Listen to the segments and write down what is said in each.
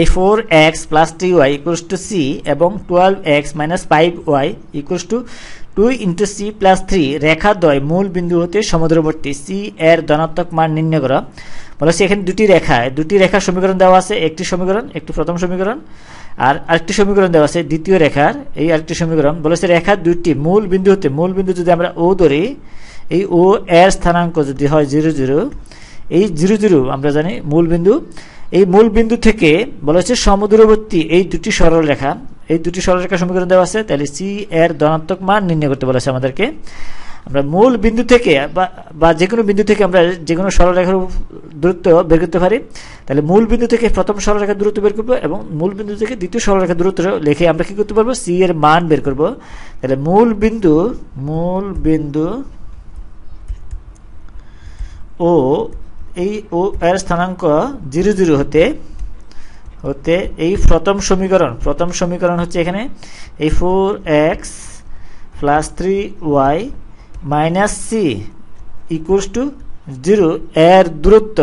এই four X plus three Y equals to C এবং twelve X minus five Y equals to two into C plus three রেখা দ্বয় মূল বিন্দু হতে সমুদ্রবর্তী C এর ধনাত্মক মান নির্ণয় করা। বলেছে এখানে দুটি রেখা, দুটি রেখার সমীকরণ দেওয়া আছে, একটি সমীকরণ, একটি প্রথম সমীকরণ, আর আরেকটি সমীকরণ দেওয়া আছে, দ্বিতীয় রেখার, এই আরেকটি সমীকরণ। বলেছে রেখা দুইটি মূল বিন্দু হতে, মূল বিন্দু যদি আমরা ও ধরি, এই ও এর স্থানাঙ্ক যদি হয় জিরো জিরো এই জিরো জিরো আমরা জানি মূল বিন্দু এই মূল বিন্দু থেকে বলা হচ্ছে সমুদ্রবর্তী এই দুটি সরল রেখা এই দুটি সরল রেখা সমীকরণ দেওয়া আছে, তাহলে সি এর ধনাত্মক মান নির্ণয় করতে বলেছে আমাদেরকে। আমরা মূল বিন্দু থেকে বা যে কোনো বিন্দু থেকে আমরা যে কোনো সরলরেখার দূরত্ব বের করতে পারি। তাহলে মূল বিন্দু থেকে প্রথম সরলরেখার দূরত্ব বের করব এবং মূল বিন্দু থেকে দ্বিতীয় সরলরেখার দূরত্ব লিখে আমরা কি করতে পারব? সি এর মান বের করব। তাহলে মূল বিন্দু মূল বিন্দু ও এই ও এর স্থানাঙ্ক জিরো জিরো হতে হতে এই প্রথম সমীকরণ প্রথম সমীকরণ হচ্ছে এখানে, এই four X plus three Y minus C equals to zero এর দূরত্ব,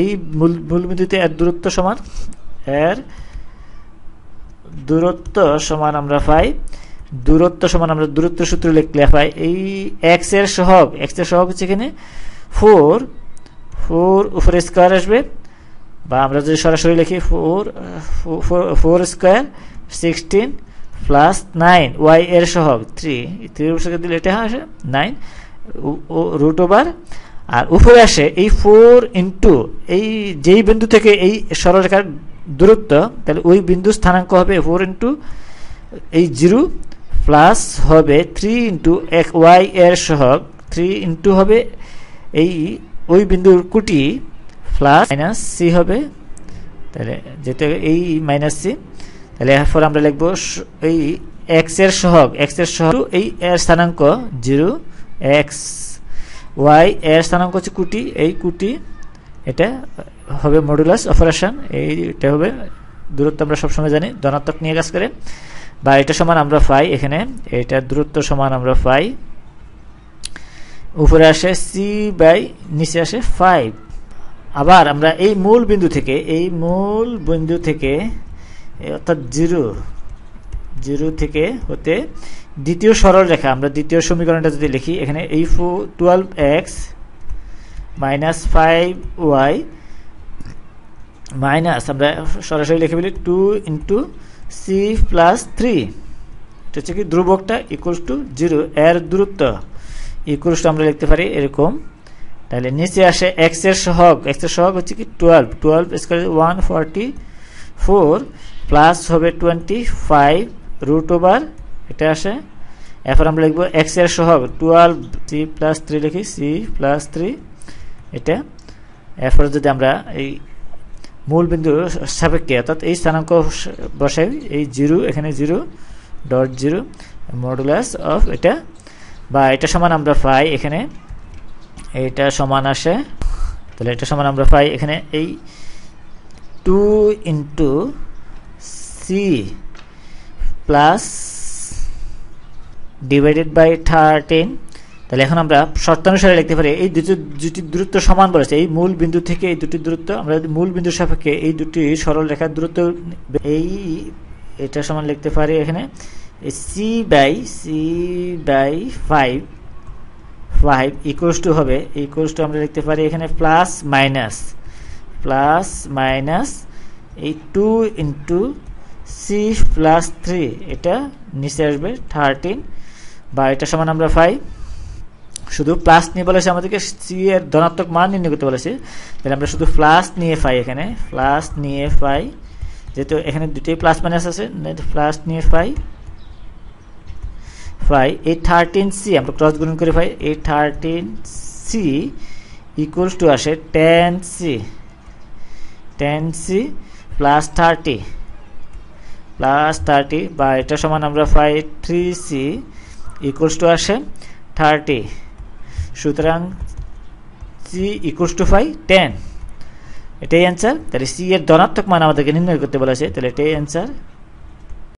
এই মূল মূলবিন্দুতে এর দূরত্ব সমান, এর দূরত্ব সমান আমরা পাই, দূরত্ব সমান আমরা দূরত্ব সূত্র লিখলে পাই, এই এক্সের সহগ এক্সের সহগ হচ্ছে এখানে ফোর ফোর উপরে স্কোয়ার আসবে। বা আমরা যদি সরাসরি লিখি four four square sixteen plus nine, Y এর সহগ থ্রি। থ্রির উপর দিলে এটা আসে নাইন রুট ওভার। আর উপরে আসে এই ফোর ইন্টু এই যেই বিন্দু থেকে এই সরলরেখার দূরত্ব, তাহলে ওই বিন্দু স্থানাঙ্ক হবে ফোর ইন্টু এই জিরো প্লাস হবে থ্রি ইন্টু এক, ওয়াই এর সহগ থ্রি ইন্টু হবে এই ওই বিন্দুর কুটি প্লাস মাইনাস সি হবে। তাহলে যেটা এই মাইনাস সি তাহলে এরপর আমরা লিখব এই এক্সের সহগ এক্সের সহগ এই এর স্থানাঙ্ক জিরো এক্স ওয়াই এর স্থানাঙ্ক হচ্ছে কুটি, এই কুটি এটা হবে মডুলাস অপারেশন এইটা হবে দূরত্ব আমরা সবসময় জানি, ধনাত্মক নিয়ে কাজ করে। বা এটা সমান আমরা পাই এখানে, এটা দূরত্ব সমান আমরা পাই উপরে আসে সি বাই নিচে আসে ফাইভ আবার আমরা এই মূল বিন্দু থেকে, এই মূল বিন্দু থেকে অর্থাৎ জিরো জিরো থেকে হতে দ্বিতীয় সরল রেখা, আমরা দ্বিতীয় সমীকরণটা যদি লিখি, এখানে এই four twelve X minus five Y minus আমরা সরাসরি লিখে ফেলি two into C plus three এটা হচ্ছে কি ধ্রুবকটা ইকুয়ালস টু জিরো এর দূরত্ব। টু আমরা লিখতে পারি এরকম। তাহলে নিচে আসে এক্সের সহগ। এক্সের সহগ হচ্ছে কি twelve twelve square one forty four plus হবে টোয়েন্টি ফাইভ রুট ওভার এটা আসে। এরপর আমরা লিখব এক্সের সহগ। টুয়েলভ সি প্লাস থ্রি লিখি সি প্লাস থ্রি এটা। এরপর যদি আমরা এই মূল বিন্দু সাপেক্ষে, অর্থাৎ এই স্থানাঙ্ক বসাই, এই জিরো এখানে zero dot zero modulus of এটা বা এটা সমান আমরা পাই এখানে। এটা সমান আসে, তাহলে এটা সমান আমরা পাই এখানে। এই two into C plus divided by thirteen, তাহলে এখন আমরা শর্তানুসারে লিখতে পারি এই দুটি দুটি দূরত্ব সমান বলেছে। এই মূল বিন্দু থেকে এই দুটি দূরত্ব, আমরা মূল বিন্দুর সাপেক্ষে এই দুটি সরল রেখার দূরত্ব, এই এটা সমান লিখতে পারি এখানে। C by C by five five equals to হবে। ইকুয়ালস টু আমরা লিখতে পারি এখানে প্লাস মাইনাস প্লাস মাইনাস এই two into C plus three এটা নিচে আসবে থার্টিন বা এটা সমান আমরা পাই শুধু প্লাস নিয়ে বলেছে, আমাদেরকে সি এর ধনাত্মক মান নির্ণয় করতে বলেছে। তাহলে আমরা শুধু প্লাস নিয়ে পাই এখানে প্লাস নিয়ে পাই যেহেতু এখানে দুটোই প্লাস মাইনাস আছে প্লাস নিয়ে পাই পাই এই থার্টিন সি আমরা ক্রস গুণ করে পাই এই থার্টিন সি ইকুয়ালস টু আসে ten C ten C plus thirty plus thirty বা এটা সমান আমরা পাই থ্রি সি ইকুয়ালস টু আসে থার্টি সুতরাং C equals to five ten এটাই অ্যান্সার তাহলে সি এর ধনাত্মক মান আমাদেরকে নির্ণয় করতে বলেছে, তাহলে এটাই অ্যান্সার